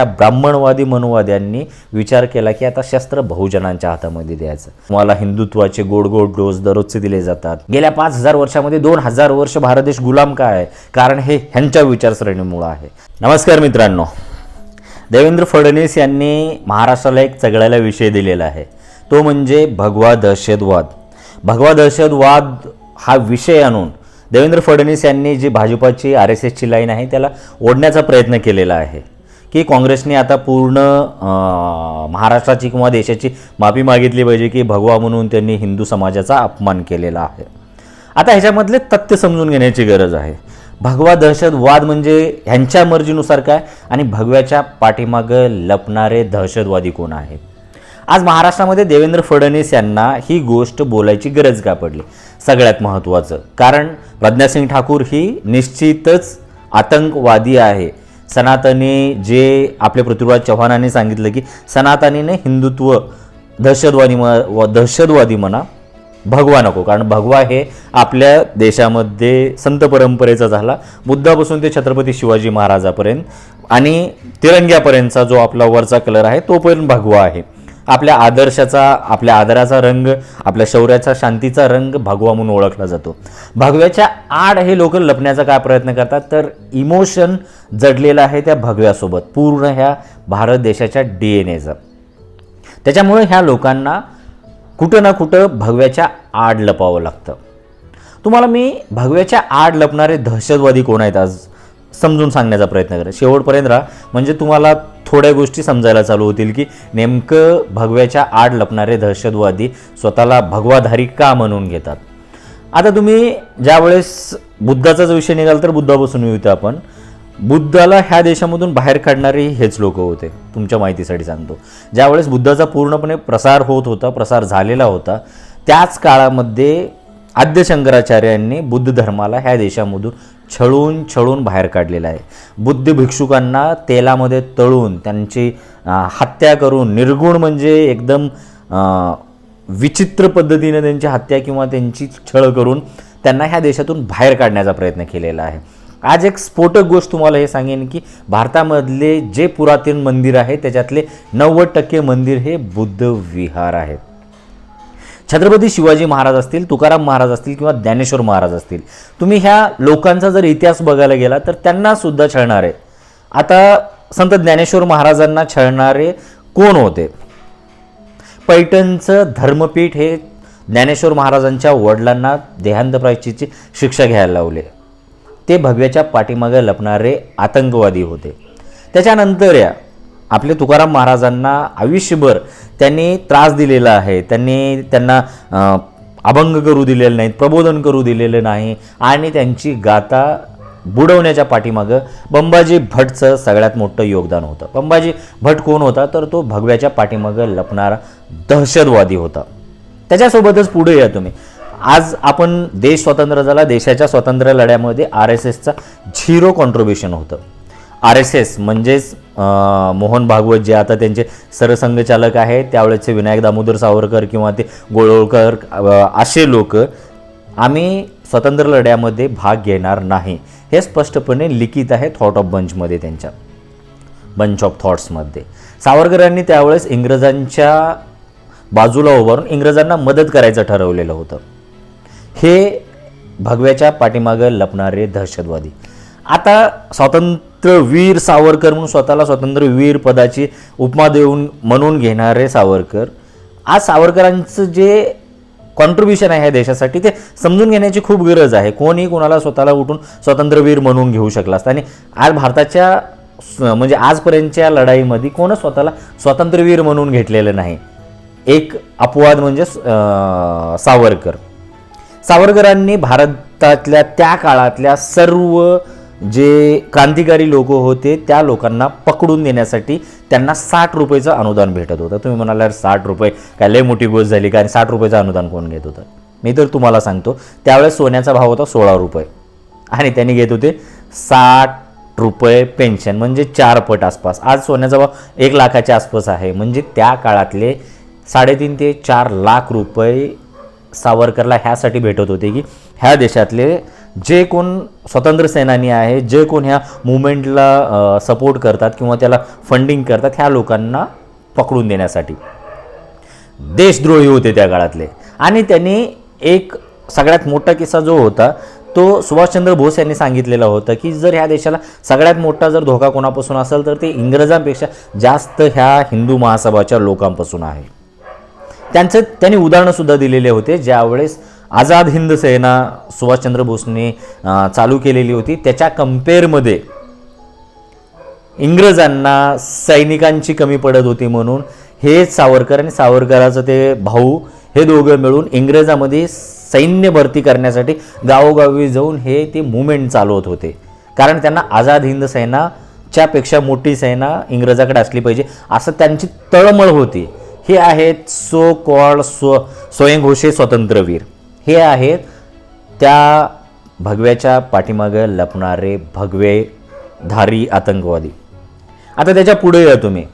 त्या ब्राह्मणवादी मनोवाद्यांनी विचार केला की आता शस्त्र बहुजनांच्या हातामध्ये द्यायचं. तुम्हाला हिंदुत्वाचे गोड गोड डोस दररोजचे दिले जातात. गेल्या पाच हजार वर्षामध्ये दोन हजार वर्ष भारत देश गुलाम काय आहे? कारण हे ह्यांच्या विचारसरणीमुळं आहे. नमस्कार मित्रांनो. देवेंद्र फडणवीस यांनी महाराष्ट्राला एक चगळायला विषय दिलेला आहे. तो म्हणजे भगवा दहशतवाद. भगवा दहशतवाद हा विषय आणून देवेंद्र फडणवीस यांनी जी भाजपाची आर एस एसची लाईन आहे त्याला ओढण्याचा प्रयत्न केलेला आहे. की काँग्रेसने आता पूर्ण महाराष्ट्राची किंवा देशाची माफी मागितली पाहिजे की भगवा म्हणून त्यांनी हिंदू समाजाचा अपमान केलेला आहे. आता ह्याच्यामधले तथ्य समजून घेण्याची गरज आहे. भगवा दहशतवाद म्हणजे ह्यांच्या मर्जीनुसार काय? आणि भगव्याच्या पाठीमागं लपणारे दहशतवादी कोण आहेत? आज महाराष्ट्रामध्ये देवेंद्र फडणवीस यांना ही गोष्ट बोलायची गरज का पडली? सगळ्यात महत्त्वाचं. कारण प्रज्ञासिंग ठाकूर ही निश्चितच आतंकवादी आहे. सनातनी जे आपले पृथ्वीराज चव्हाणांनी सांगितलं की सनातनीने हिंदुत्व दहशतवादी म व दहशतवादी म्हणा भगवा नको. कारण भगवा हे आपल्या देशामध्ये संत परंपरेचा झाला. बुद्धापासून ते छत्रपती शिवाजी महाराजापर्यंत आणि तिरंग्यापर्यंतचा जो आपला वरचा कलर आहे तो पण भगवा आहे. आपल्या आदर्शाचा आपल्या आदराचा रंग आपल्या शौर्याचा शांतीचा रंग भगवा म्हणून ओळखला जातो. भगव्याच्या आड हे लोक लपण्याचा काय प्रयत्न करतात? तर इमोशन जडलेलं आहे त्या भगव्यासोबत पूर्ण ह्या भारत देशाच्या डी एन एचा त्याच्यामुळे ह्या लोकांना कुठं ना कुठं भगव्याच्या आड लपावं लागतं. तुम्हाला मी भगव्याच्या आड लपणारे दहशतवादी कोण आहेत आज? समजून सांगण्याचा प्रयत्न करा शेवटपर्यंत राहा. म्हणजे तुम्हाला थोड्या गोष्टी समजायला चालू होतील की नेमकं भगव्याच्या आड लपणारे दहशतवादी स्वतःला भगवाधारी का म्हणून घेतात? आता तुम्ही ज्यावेळेस बुद्धाचा जर विषय निघाल तर बुद्धापासून येऊ आपण. बुद्धाला ह्या देशामधून बाहेर काढणारे हेच लोक होते. तुमच्या माहितीसाठी सांगतो. ज्यावेळेस बुद्धाचा पूर्णपणे प्रसार होत होता प्रसार झालेला होता त्याच काळामध्ये आद्य शंकराचार्यांनी बुद्ध धर्माला ह्या देशामधून छळून छळून बाहेर काढलेला आहे. बुद्ध भिक्षुकांना तेलामध्ये तळून त्यांची हत्या करून निर्गुण म्हणजे एकदम विचित्र पद्धतीने त्यांची हत्या किंवा त्यांची छळ करून त्यांना ह्या देशातून बाहेर काढण्याचा प्रयत्न केलेला आहे. आज एक स्फोटक गोष्ट तुम्हाला हे सांगेन की भारतामधले जे पुरातन मंदिर आहे त्याच्यातले नव्वद टक्के मंदिर हे बुद्ध विहार आहेत. छत्रपती शिवाजी महाराज असतील तुकाराम महाराज असतील किंवा ज्ञानेश्वर महाराज असतील तुम्ही ह्या लोकांचा जर इतिहास बघायला गेला तर त्यांना सुद्धा छळणारे. आता संत ज्ञानेश्वर महाराजांना छळणारे कोण होते? पैठणचं धर्मपीठ हे ज्ञानेश्वर महाराजांच्या वडिलांना देहांत प्रायश्चितची शिक्षा घ्यायला लावले. ते भगव्याच्या पाठीमागे लपणारे आतंकवादी होते. त्याच्यानंतर या आपले तुकाराम महाराजांना आयुष्यभर त्यांनी त्रास दिलेला आहे. त्यांनी त्यांना अभंग करू दिलेलं नाहीत प्रबोधन करू दिलेलं नाही आणि त्यांची गाथा बुडवण्याच्या पाठीमागं बंबाजी भटचं सगळ्यात मोठं योगदान होतं. बंबाजी भट कोण होता? तर तो भगव्याच्या पाठीमागं लपणारा दहशतवादी होता. त्याच्यासोबतच पुढे या तुम्ही. आज आपण देश स्वतंत्र झाला देशाच्या स्वातंत्र्य लढ्यामध्ये आर एस एसचा झिरो कॉन्ट्रीब्युशन होतं. आर एस एस म्हणजेच मोहन भागवत जे आता त्यांचे सरसंघचालक आहे त्यावेळेचे विनायक दामोदर सावरकर किंवा ते गोळवळकर असे लोक आम्ही स्वतंत्र लढ्यामध्ये भाग घेणार नाही. हे स्पष्टपणे लिखित आहे थॉट ऑफ बंचमध्ये त्यांच्या बंच ऑफ थॉट्समध्ये सावरकरांनी त्यावेळेस इंग्रजांच्या बाजूला उभारून इंग्रजांना मदत करायचं ठरवलेलं होतं. हे भगव्याच्या पाठीमागं लपणारे दहशतवादी. आता स्वातंत्र्यवीर सावरकर म्हणून स्वतःला स्वातंत्र्यवीर पदाची उपमा देऊन म्हणून घेणारे सावरकर. आज सावरकरांचं जे कॉन्ट्रीब्युशन आहे ह्या देशासाठी ते समजून घेण्याची खूप गरज आहे. कोणी कोणाला स्वतःला उठून स्वातंत्र्यवीर म्हणून घेऊ शकला असता. आणि आज भारताच्या म्हणजे आजपर्यंतच्या लढाईमध्ये कोणच स्वतःला स्वातंत्र्यवीर म्हणून घेतलेलं नाही. एक अपवाद म्हणजे सावरकर. सावरकरांनी भारतातल्या त्या काळातल्या सर्व जे क्रांतिकारी लोक होते त्या लोकांना पकडून देण्यासाठी त्यांना साठ रुपयेचं अनुदान भेटत होतं. तुम्ही म्हणाल्यावर साठ रुपये? काय लय मोठी गोष्ट झाली का साठ रुपयेचं अनुदान कोण घेत होतं? मी तर तुम्हाला सांगतो त्यावेळेस सोन्याचा भाव होता सोळा रुपये. आणि त्यांनी घेत होते साठ रुपये पेन्शन म्हणजे चार पट आसपास. आज सोन्याचा भाव एक लाखाच्या आसपास आहे. म्हणजे त्या काळातले साडेतीन ते चार लाख रुपये सावरकरला ह्यासाठी भेटत होते की ह्या देशातले जे कोण स्वतंत्र सेनानी आहे जे कोण ह्या मुवमेंटला सपोर्ट करतात किंवा त्याला फंडिंग करतात ह्या लोकांना पकडून देण्यासाठी. देशद्रोही होते त्या काळातले. आणि त्यांनी एक सगळ्यात मोठा किस्सा जो होता तो सुभाषचंद्र बोस यांनी सांगितलेला होता की जर ह्या देशाला सगळ्यात मोठा जर धोका कोणापासून असेल तर ते इंग्रजांपेक्षा जास्त ह्या हिंदू महासभाच्या लोकांपासून आहे. त्यांचं त्यांनी उदाहरणंसुद्धा दिलेले होते ज्यावेळेस आझाद हिंद सेना सुभाषचंद्र बोसने चालू केलेली होती. त्याच्या कम्पेअरमध्ये इंग्रजांना सैनिकांची कमी पडत होती म्हणून हे सावरकर आणि सावरकराचं ते भाऊ हे दोघं मिळून इंग्रजामध्ये सैन्य भरती करण्यासाठी गावोगावी जाऊन हे ते मुवमेंट चालवत होते. कारण त्यांना आझाद हिंद सेनाच्यापेक्षा मोठी सेना इंग्रजाकडे असली पाहिजे असं त्यांची तळमळ होती. हे आहेत सो कॉल्ड स्व स्वयंघोषे स्वतंत्रवीर. हे आहेत. त्या भगव्याच्या पाठीमागं लपणारे भगवे धारी आतंकवादी. आता त्याच्या पुढे या तुम्ही.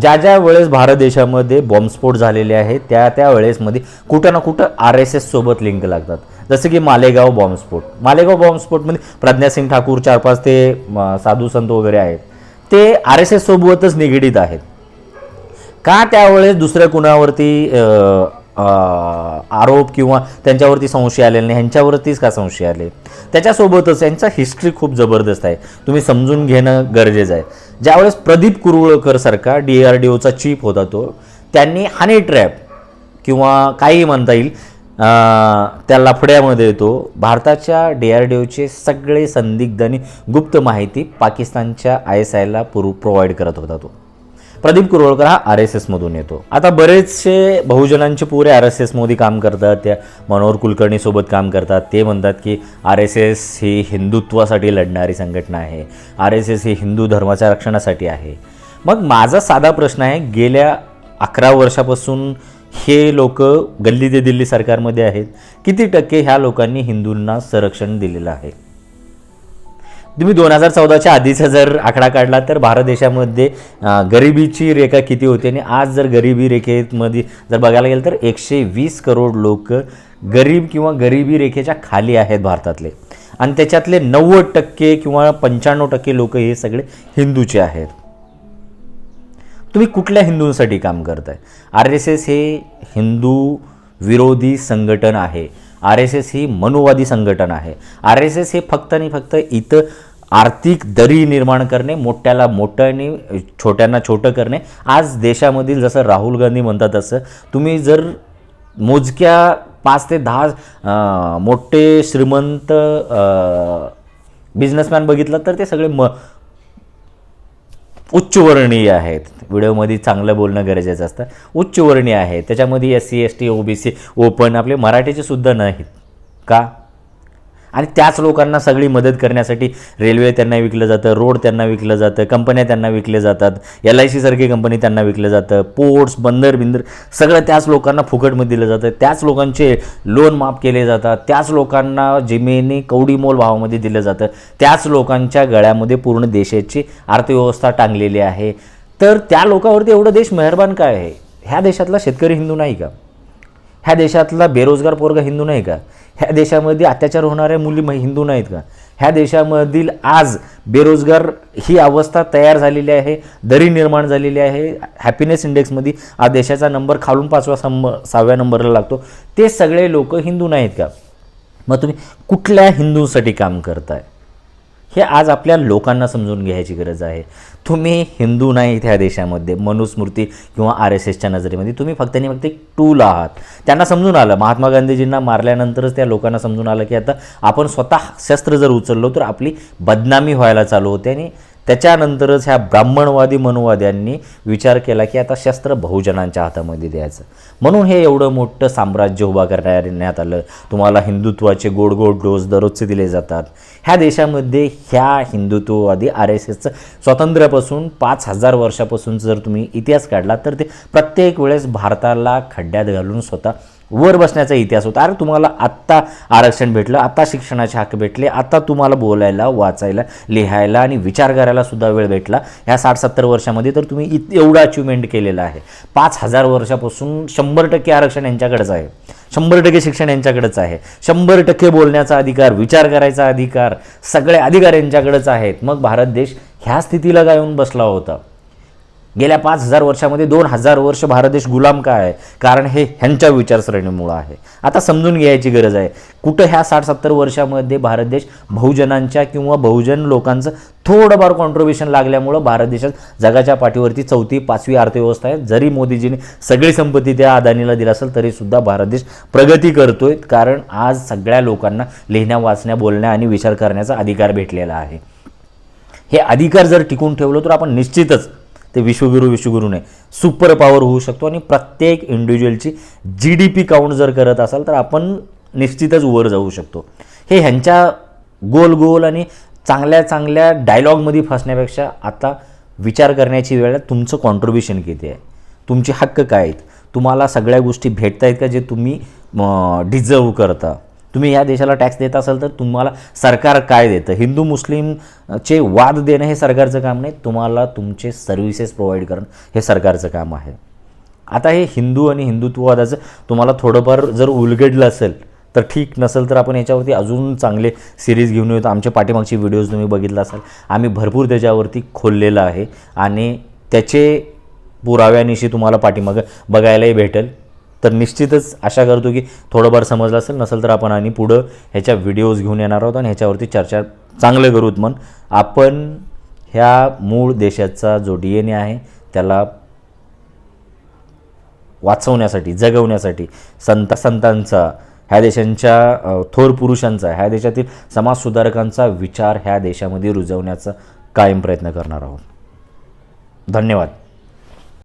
ज्या ज्या वेळेस भारत देशामध्ये बॉम्बस्फोट झालेले आहेत त्या त्या वेळेसमध्ये कुठं ना कुठं आर एस एससोबत लिंक लागतात. जसं की मालेगाव बॉम्बस्फोट. मालेगाव बॉम्बस्फोटमध्ये प्रज्ञासिंग ठाकूर चार पाच ते साधू संत वगैरे आहेत. ते आर एस एससोबतच निगडीत आहेत. का त्यावेळेस दुसऱ्या कुणावरती आरोप किंवा त्यांच्यावरती संशय आलेले नाही ह्यांच्यावरतीच का संशय आले? त्याच्यासोबतच यांचा हिस्ट्री खूप जबरदस्त आहे. तुम्ही समजून घेणं गरजेचं आहे. ज्यावेळेस प्रदीप कुरुळकर सारखा डी आर डी ओचा चीफ होता तो त्यांनी हनी ट्रॅप किंवा काही म्हणता येईल त्या लफड्यामध्ये तो भारताच्या डी आर डी ओचे सगळे संदिग्ध आणि गुप्त माहिती पाकिस्तानच्या आय एस आयला पुरव प्रोव्हाइड करत होता तो. प्रदीप कुरवळकर हा आर एस एसमधून येतो. आता बरेचसे बहुजनांचे पुरे आर एस एसमध्ये काम करतात त्या मनोहर कुलकर्णीसोबत काम करतात. ते म्हणतात की आर एस एस ही हिंदुत्वासाठी लढणारी संघटना आहे. आर एस एस ही हिंदू धर्माच्या रक्षणासाठी आहे. मग माझा साधा प्रश्न आहे गेल्या अकरा वर्षापासून हे लोक गल्ली ते दिल्ली सरकारमध्ये आहेत. किती टक्के ह्या लोकांनी हिंदूंना संरक्षण दिलेलं आहे? तुम्ही दोन हजार चौदाच्या आधीचा जर आकडा काढला तर भारत देशामध्ये गरिबीची रेखा किती होती? आणि आज जर गरिबी रेखेमध्ये जर बघायला गेलं तर एकशे वीस करोड लोक गरीब किंवा गरिबी रेखेच्या खाली आहेत भारतातले. आणि त्याच्यातले नव्वद टक्के किंवा पंच्याण्णव टक्के लोक हे सगळे हिंदूचे आहेत. तुम्ही कुठल्या हिंदूंसाठी काम करताय? आर एस एस हे हिंदू विरोधी संघटन आहे. आर एस एस ही मनुवादी संघटन आहे. आर एस एस हे फक्त आणि फक्त इथं आर्थिक दरी निर्माण करणे मोठ्याला मोठं आणि छोट्यांना छोटं करणे. आज देशामधील जसं राहुल गांधी म्हणतात तसं तुम्ही जर मोजक्या पाच ते दहा मोठे श्रीमंत बिझनेसमॅन बघितलं तर ते सगळे म उच्चवर्णीय आहेत. व्हिडिओमध्ये चांगलं बोलणं गरजेचं असतं. उच्चवर्णीय आहे त्याच्यामध्ये S C S T O B C open आपले मराठीचे सुद्धा नाहीत. का? आणि त्याच लोकांना सगळी मदत करण्यासाठी रेल्वे त्यांना विकलं जातं रोड त्यांना विकलं जातं कंपन्या त्यांना विकले जातात एल आय सीसारखी कंपनी त्यांना विकलं जातं पोर्ट्स बंदर बिंदर सगळं त्याच लोकांना फुकटमध्ये दिलं जातं. त्याच लोकांचे लोन माफ केले जातात. त्याच लोकांना जिमेनी कवडीमोल भावामध्ये दिलं जातं. त्याच लोकांच्या गळ्यामध्ये पूर्ण देशाची अर्थव्यवस्था टांगलेली आहे. तर त्या लोकांवरती एवढं देश मेहरबान काय आहे? ह्या देशातला शेतकरी हिंदू नाही का? ह्या देशातला बेरोजगार पोरगा हिंदू नाही का? ह्या देशामध्ये अत्याचार होणाऱ्या मुली हिंदू नाहीत का? ह्या देशामधील आज बेरोजगार ही अवस्था तयार झालेली आहे दरी निर्माण झालेली आहे. हॅपीनेस इंडेक्समध्ये आज देशाचा नंबर खालून पाचव्या सम सहाव्या नंबरला लागतो. ते सगळे लोक हिंदू नाहीत का? मग तुम्ही कुठल्या हिंदूंसाठी काम करताय? हे आज आपल्या लोकांना समजून घ्यायची गरज आहे. तुम्ही हिंदू नाही त्या देशामध्ये मनुस्मृती किंवा आर एस एसच्या नजरेमध्ये तुम्ही फक्त आणि फक्त एक टूल आहात. त्यांना समजून आलं. महात्मा गांधीजींना मारल्यानंतरच त्या लोकांना समजून आलं की आता आपण स्वतः शस्त्र जर उचललो तर आपली बदनामी व्हायला चालू होते आणि त्याच्यानंतरच ह्या ब्राह्मणवादी मनुवाद्यांनी विचार केला की आता शस्त्र बहुजनांच्या हातामध्ये द्यायचं. म्हणून हे एवढं मोठं साम्राज्य उभा करण्यात आलं. तुम्हाला हिंदुत्वाचे गोड गोड डोस दररोजचे दिले जातात. ह्या देशामध्ये ह्या हिंदुत्ववादी आर एस एसचं स्वातंत्र्यापासून पाच हजार वर्षापासून जर तुम्ही इतिहास काढला तर ते प्रत्येक वेळेस भारताला खड्ड्यात घालून स्वतः वर बसण्याचा इतिहास होता. अरे तुम्हाला आत्ता आरक्षण भेटलं आत्ता शिक्षणाचे हक्क भेटले आता तुम्हाला बोलायला वाचायला लिहायला आणि विचार करायला सुद्धा वेळ भेटला. ह्या साठ सत्तर वर्षामध्ये तर तुम्ही इत एवढं अचिव्हमेंट केलेलं आहे. पाच हजार वर्षापासून शंभर टक्के आरक्षण यांच्याकडेच आहे. शंभर टक्के शिक्षण यांच्याकडेच आहे. शंभर टक्के बोलण्याचा अधिकार विचार करायचा अधिकार सगळे अधिकार यांच्याकडेच आहेत. मग भारत देश ह्या स्थितीला गायून बसला होता. गेल्या पाच हजार वर्षामध्ये दोन हजार वर्ष भारत देश गुलाम का आहे? कारण हे ह्यांच्या विचारसरणीमुळं आहे. आता समजून घ्यायची गरज आहे. कुठं ह्या साठ सत्तर वर्षामध्ये भारत देश बहुजनांच्या किंवा बहुजन लोकांचं थोडंफार कॉन्ट्रीब्युशन लागल्यामुळं भारत देशात जगाच्या पाठीवरती चौथी पाचवी अर्थव्यवस्था आहे. जरी मोदीजीने सगळी संपत्ती त्या अदानीला दिला असेल तरीसुद्धा भारत देश प्रगती करतोय. कारण आज सगळ्या लोकांना लिहिण्या वाचण्या बोलण्या आणि विचार करण्याचा अधिकार भेटलेला आहे. हे अधिकार जर टिकून ठेवलं तर आपण निश्चितच ते विश्वगुरू विश्वगुरू नाही सुपर पॉवर होऊ शकतो आणि प्रत्येक इंडिव्हिज्युअलची जी डी पी काउंट जर करत असाल तर आपण निश्चितच वर जाऊ शकतो. हे ह्यांच्या गोल गोल आणि चांगल्या चांगल्या डायलॉगमध्ये फसण्यापेक्षा आता विचार करण्याची वेळ आहे. तुमचं कॉन्ट्रीब्युशन किती आहे? तुमचे हक्क काय आहेत? तुम्हाला सगळ्या गोष्टी भेटत आहेत का जे तुम्ही डिझर्व करता? तुम्ही या देशाला टॅक्स देत असाल तर तुम्हाला सरकार काय देतं? हिंदू मुस्लिमचे वाद देणं हे सरकारचं काम नाही. तुम्हाला तुमचे सर्व्हिसेस प्रोव्हाइड करणं हे सरकारचं काम आहे. आता हे हिंदू आणि हिंदुत्ववादाचं तुम्हाला थोडंफार जर उलगडलं असेल तर ठीक नसेल तर आपण याच्यावरती अजून चांगले सिरीज घेऊन येतो आमच्या पाठीमागचे व्हिडिओज तुम्ही बघितला असाल. आम्ही भरपूर त्याच्यावरती खोललेलं आहे आणि त्याचे पुराव्यानिशी तुम्हाला पाठीमागं बघायलाही भेटेल. तर निश्चितच आशा करतो की थोडंफार समजलं असेल नसेल तर आपण आणि पुढं ह्याच्या व्हिडिओज घेऊन येणार आहोत आणि ह्याच्यावरती चर्चा चांगलं करूत मन आपण ह्या मूळ देशाचा जो डी एन ए आहे त्याला वाचवण्यासाठी जगवण्यासाठी संत संतांचा ह्या देशांच्या थोर पुरुषांचा ह्या देशातील समाजसुधारकांचा विचार ह्या देशामध्ये रुजवण्याचा कायम प्रयत्न करणार आहोत. धन्यवाद.